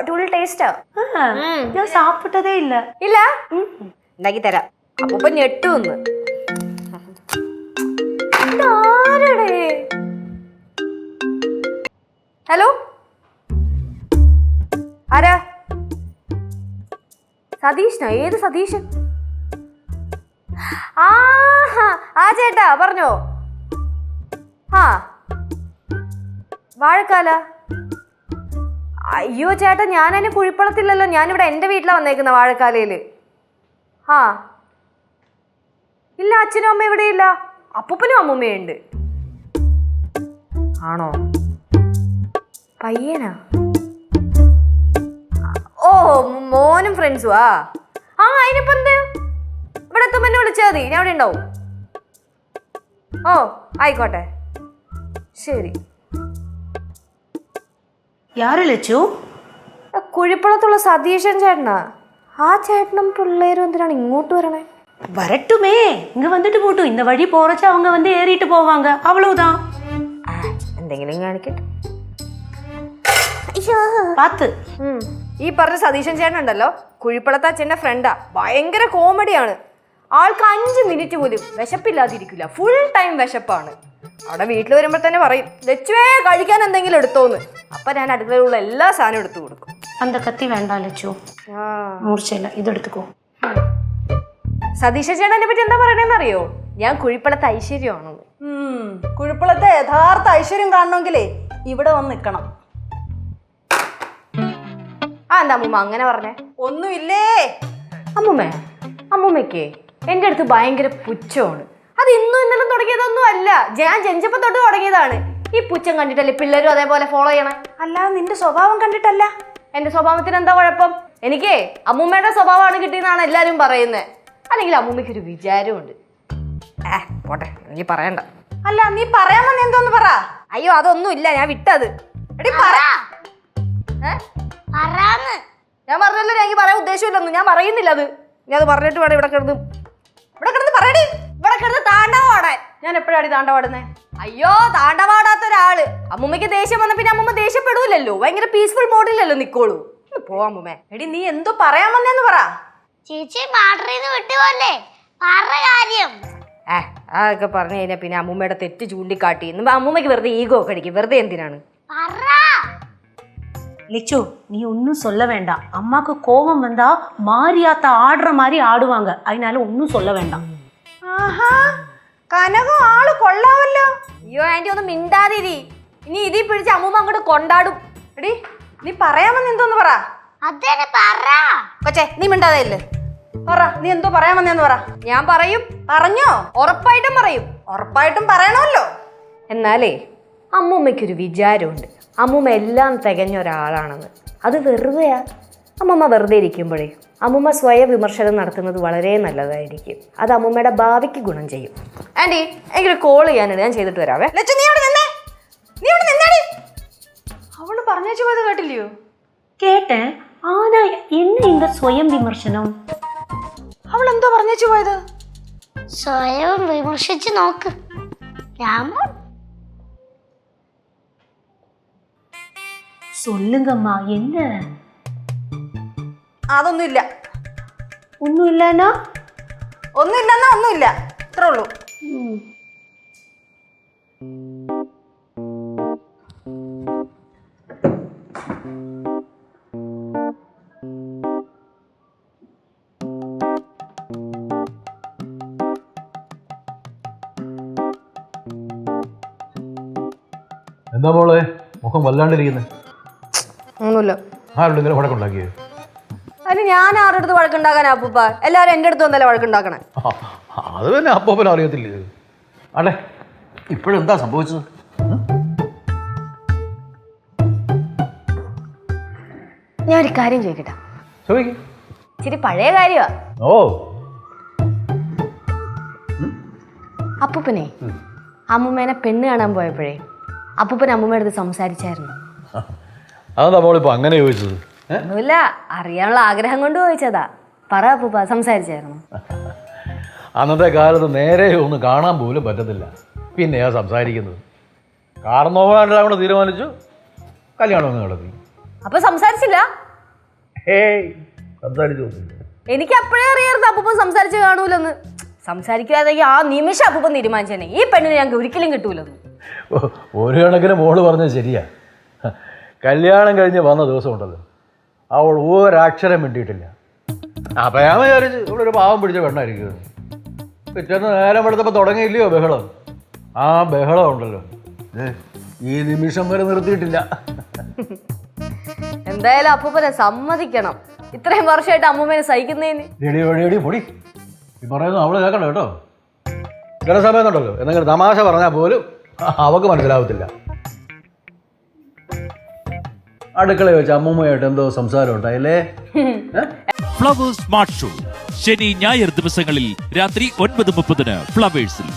അടിപൊളി ടേസ്റ്റാ ഞാൻ സാപ്പിട്ടതേ ഇല്ല. ഇല്ല? ഉണ്ടാക്കി തരാം. അപ്പൊ ഞെട്ടു ഒന്ന് ഹലോ? ആരാ? സതീഷിനോ? ഏത് സതീഷൻ ആ ചേട്ടാ പറഞ്ഞോ. ആ. വാഴക്കാല? അയ്യോ ചേട്ടാ ഞാൻ അതിന് കുഴിപ്പളത്തില്ലല്ലോ ഞാനിവിടെ എന്റെ വീട്ടിലാണ് വന്നേക്കുന്ന വാഴക്കാലയിൽ ആ ഇല്ല അച്ഛനും അമ്മ ഇവിടെ ഇല്ല. അപ്പൂപ്പനും അമ്മൂമ്മയും ഉണ്ട്. ആണോ? പയ്യനാ? ഓ മോനും ഫ്രണ്ട്സും ആ ആ അതിനിപ്പോ എന്ത്? ഇവിടെ എത്തുമ്പോ എന്നെ വിളിച്ചാൽ മതി. ഞാൻ ഇവിടെ ഉണ്ടാവും. ഓ ആയിക്കോട്ടെ. ശരി. யாரு லட்சு കുഴിപ്പുളത്തുള്ള സതീശൻ ചേട്ടനാ ആ ചേട്ടനും പിള്ളേരും എന്തിനാണ് ഇങ്ങോട്ട് വരണേ வரட்டுமே இங்க வந்துட்டு போட்டும் இந்த வழி போறச்ச அவங்க வந்து ஏறிட்டு போவாங்க அவ்வளவுதான் ആ, എന്തെങ്കിലും കാണിക്കട്ടെ பார்த்து ഉം. ഈ പറഞ്ഞ സതീശൻ ചേട്ടൻ ഉണ്ടല്ലോ കുഴിപ്പളത്ത് അച്ഛൻ്റെ ഫ്രണ്ടാ ഭയങ്കര കോമഡിയാണ് ആൾക്ക് അഞ്ച് മിനിറ്റ് പോലും വിശപ്പില്ലാതിരിക്കില്ല ഫുൾ ടൈം വിശപ്പാണ് അവിടെ വീട്ടിൽ വരുമ്പോൾ തന്നെ പറയും ലച്ചുവേ കഴിക്കാൻ എന്തെങ്കിലും എടുത്തോന്ന്. അപ്പൊ ഞാൻ അടുക്കളയിലുള്ള എല്ലാ സാധനവും എടുത്തു കൊടുക്കും. അന്ത കത്തി വേണ്ട ലച്ചു. മൂർച്ചയില്ല ഇതെടുത്തുക്കോ സതീശ ചേട്ടനെ പറ്റി എന്താ പറയണെന്ന് അറിയോ? ഞാൻ കുഴിപ്പളത്തെ ഐശ്വര്യമാണ് കുഴിപ്പളത്തെ യഥാർത്ഥ ഐശ്വര്യം കാണണമെങ്കിലേ ഇവിടെ വന്ന് നിൽക്കണം. ആ എന്താ അമ്മ അങ്ങനെ പറഞ്ഞേ? ഒന്നുമില്ലേ? അമ്മുമ്മേ അമ്മുമ്മക്കേ എന്റെ അടുത്ത് ഭയങ്കര പുച്ഛമാണ്. അത് ഇന്നും ഇന്നലെ തുടങ്ങിയതൊന്നും അല്ല. ഞാൻ ജനിച്ചപ്പോ തൊട്ട് തുടങ്ങിയതാണ്. ഈ പുച്ഛം കണ്ടിട്ടല്ലേ പിള്ളേരും അതേപോലെ ഫോളോ ചെയ്യണം? അല്ലാതെ നിന്റെ സ്വഭാവം കണ്ടിട്ടല്ല. എന്റെ സ്വഭാവത്തിന് എന്താ കുഴപ്പം? എനിക്കേ അമ്മൂമ്മയുടെ സ്വഭാവമാണ് കിട്ടിയെന്നാണ് എല്ലാരും പറയുന്നത് അല്ലെങ്കിൽ അമ്മൂമ്മയ്ക്ക് ഒരു വിചാരമുണ്ട് ഏ പോട്ടെ നീ പറയണ്ട. അല്ല നീ പറയാൻ വന്ന എന്തോന്ന് പറ. അയ്യോ അതൊന്നും ഇല്ല ഞാൻ വിട്ടത്. എടി പറ? ഞാൻ പറഞ്ഞല്ലോ എനിക്ക് പറയാൻ ഉദ്ദേശമില്ലെന്ന്. ഞാൻ പറയുന്നില്ല അത്. ഞാൻ അത് പറഞ്ഞിട്ട് വേണം ഇവിടെ കിടന്ന്. ഇവിടെ കിടന്ന് പറയടി. ഇവിടെ കിടന്ന് താണ്ടവാടെ ഞാൻ എപ്പോഴാടി താണ്ടപാടുന്നേ അയ്യോ താണ്ടവാടാത്ത ഒരാള് അമ്മൂമ്മയ്ക്ക് ദേഷ്യം വന്ന പിന്നെ അമ്മൂമ്മ ദേഷ്യപ്പെടൂലല്ലോ ഭയങ്കര പീസ്ഫുൾ മോഡിലല്ലോ നിക്കോളൂ ഒന്ന് പോവാ അമ്മൂമ്മേ എടി നീ എന്തോ പറയാൻ വന്നേന്ന് പറ ചേച്ചി മാട്ടറിന്ന് വിട്ടുപോലെ പറ കാര്യം ഏ അതൊക്കെ പറഞ്ഞു കഴിഞ്ഞാൽ പിന്നെ അമ്മൂമ്മയുടെ തെറ്റ് ചൂണ്ടിക്കാട്ടി എന്ന് അമ്മൂമ്മയ്ക്ക് വെറുതെ ഈഗോ ഒക്കെ അടിക്കും വെറുതെ എന്തിനാണ് പറ லிச்சு நீ ஒன்றும் சொல்ல வேண்டாம் அம்மாக்கு கோபம் வந்தா மாரியாத்த ஆடுற மாதிரி ஆடுவாங்க அதனால ஒன்றும் சொல்ல வேண்டாம் ആഹാ കനകം ആൾ കൊള്ളാവല്ലോ. അയ്യോ ആന്റി ഒന്ന് മിണ്ടാതിരി ഇനി ഇതി പിടിച്ച് അമ്മൂമ്മ അങ്ങോട്ട് കൊണ്ടാടും. എടി നീ പറയാൻ വന്ന എന്തോന്ന് പറ. അതന്നെ പറ. കൊച്ചേ നീ മിണ്ടാതല്ലേ പറ നീ എന്തോ പറയാൻ വന്നേന്ന് പറ. ഞാൻ പറയും. പറഞ്ഞോ. ഉറപ്പായിട്ടും പറയും. ഉറപ്പായിട്ടും പറയണമല്ലോ. എന്നാലേ അമ്മൂമ്മയ്ക്കൊരു വിചാരമുണ്ട്. അമ്മൂമ്മ എല്ലാം തികഞ്ഞ ഒരാളാണെന്ന്. അത് വെറുതെയാ? അമ്മമ്മ വെറുതെ ഇരിക്കുമ്പോഴേ. അമ്മൂമ്മ സ്വയം വിമർശനം നടത്തുന്നത് വളരെ നല്ലതായിരിക്കും അത് അമ്മൂമ്മയുടെ ഭാവിക്ക് ഗുണം ചെയ്യും ആൻറ്റി എനിക്കൊരു കോൾ ചെയ്യാനുണ്ട് ഞാൻ ചെയ്തിട്ട് വരാവേ ലച്ചു നീ അവിടെ നിന്നേ നീ അവിടെ നിന്നേടി അവള് പറഞ്ഞേച്ചു പോയത് കേട്ടില്ലയോ கேட்டேன் ஆனா என்ன இந்த சுயம் விமர்சனம் അവൾ എന്തോ പറഞ്ഞേച്ചു പോയത് സ്വയം വിമർശിച്ച് നോക്ക് രാമ சொல்லுங்கம்மா என்ன അതൊന്നുമില്ല. ഒന്നുമില്ല എന്നാ ഒന്നുമില്ല. ഇത്രേ ഉള്ളൂ. എന്താ മോളെ? മുഖം വല്ലാണ്ടിരിക്കുന്നേ. ഒന്നുമില്ല. ആരുടെ ഇങ്ങനെ വടക്കുണ്ടാക്കിയത് അതിന് ഞാൻ ആരുടെ അടുത്ത് വഴക്കുണ്ടാക്കാനാ അപ്പൂപ്പ? എല്ലാവരും എന്റെ അടുത്ത് വന്നല്ലേ വഴക്കുണ്ടാക്കണേ? അത് അത് പിന്നെ അറിയത്തില്ല? അല്ലേ ഇപ്പോഴും ഇപ്പോഴെന്താ സംഭവിച്ചത്? ഞാൻ ഒരു കാര്യം ചോദിക്കട്ടെ? ചോദിക്കും. ഇച്ചിരി പഴയ കാര്യമാ ഓ. അപ്പൂപ്പനെ അമ്മൂമ്മേനെ പെണ്ണ് കാണാൻ പോയപ്പോഴേ അപ്പൂപ്പൻ അമ്മൂമ്മയുടെ അടുത്ത് സംസാരിച്ചായിരുന്നു. അതെന്താ നമ്മളിപ്പോ അങ്ങനെ ചോദിച്ചത്? ഒന്നുമില്ല. അറിയാനുള്ള ആഗ്രഹം കൊണ്ട് ചോദിച്ചതാ. പറ അപ്പൂപ്പ സംസാരിച്ചായിരുന്നു. അന്നത്തെ കാലത്ത് നേരെ ഒന്ന് കാണാൻ പോലും പറ്റത്തില്ല. പിന്നെയാ സംസാരിക്കുന്നത്. കാണുന്ന കൂടെ തീരുമാനിച്ചു കല്യാണം ഒന്ന് നടത്തി. അപ്പൊ സംസാരിച്ചില്ല? ഏയ് എനിക്ക് അപ്പോഴേ അറിയായിരുന്നു അപ്പൂപ്പൻ സംസാരിച്ച് കാണൂലെന്ന്. സംസാരിക്കാതെങ്കിൽ ആ നിമിഷം അപ്പൂപ്പൻ തീരുമാനിച്ചേനെ. ഈ പെണ്ണിനെ ഞങ്ങൾക്ക് ഒരിക്കലും കിട്ടൂലെന്ന് ഒരു കണക്കിന് മോൾ പറഞ്ഞത് ശരിയാ. കല്യാണം കഴിഞ്ഞ് വന്ന ദിവസം ഉണ്ടല്ലോ അവൾ ഒരക്ഷരം മിണ്ടിയിട്ടില്ല. അപ്പം ഞാൻ വിചാരിച്ചു ഇവളൊരു പാവം പിടിച്ച പെണ്ണായിരിക്കും പിറ്റേന്ന് നേരം എടുത്തപ്പോൾ തുടങ്ങിയില്ലയോ ബഹളം? ആ ബഹളം ഉണ്ടല്ലോ. ഈ നിമിഷം വരെ നിർത്തിയിട്ടില്ല. എന്തായാലും അപ്പൂപ്പനെ സമ്മതിക്കണം. ഇത്രയും വർഷമായിട്ട് അമ്മൂമ്മേനെ സഹിക്കുന്നതിന് എടി എടി എടി പൊടി. ഈ പറയുന്നത് അവൾ കേൾക്കണ്ട കേട്ടോ. ചില സമയത്തുണ്ടല്ലോ എന്തെങ്കിലും തമാശ പറഞ്ഞാൽ പോലും അവക്ക് മനസ്സിലാവത്തില്ല. അടുക്കളയിൽ വെച്ച് അമ്മൂമ്മയായിട്ട് എന്തോ സംസാരം ഉണ്ടായില്ലേ ഫ്ലവേഴ്സ് സ്മാർട്ട് ഷോ ശനി ഞായർ ദിവസങ്ങളിൽ രാത്രി ഒൻപത് മുപ്പതിന് ഫ്ലവേഴ്സിൽ